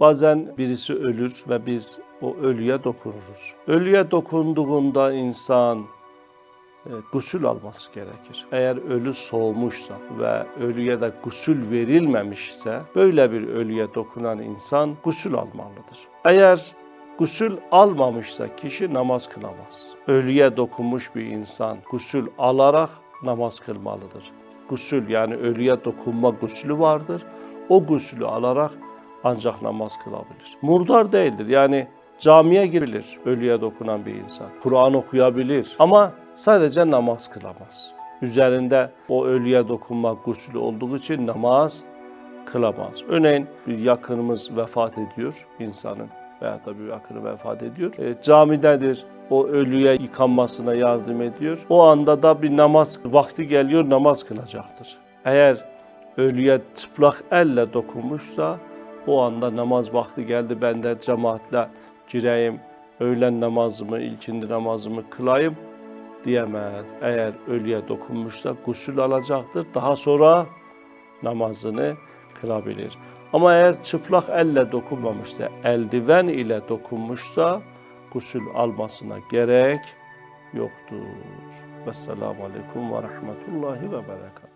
Bazen birisi ölür ve biz o ölüye dokunuruz. Ölüye dokunduğunda insan e, gusül alması gerekir. Eğer ölü soğumuşsa ve ölüye de gusül verilmemişse böyle bir ölüye dokunan insan gusül almalıdır. Eğer gusül almamışsa kişi namaz kılamaz. Ölüye dokunmuş bir insan gusül alarak namaz kılmalıdır. Gusül yani ölüye dokunma gusülü vardır. O gusülü alarak ancak namaz kılabilir. Murdar değildir. Yani camiye girilir ölüye dokunan bir insan. Kur'an okuyabilir ama sadece namaz kılamaz. Üzerinde o ölüye dokunma gusülü olduğu için namaz kılamaz. Örneğin bir yakınımız vefat ediyor insanın veya da bir yakını vefat ediyor. E, camidedir, o ölüye yıkanmasına yardım ediyor. O anda da bir namaz vakti geliyor, namaz kılacaktır. Eğer ölüye çıplak elle dokunmuşsa o anda namaz vakti geldi ben de cemaatle gireyim, öğlen namazımı, ilkindi namazımı kılayım diyemez. Eğer ölüye dokunmuşsa gusül alacaktır. Daha sonra namazını kılabilir. Ama eğer çıplak elle dokunmamışsa, eldiven ile dokunmuşsa gusül almasına gerek yoktur. Vesselamu Aleyküm ve Rahmetullahi ve Berekatuhu.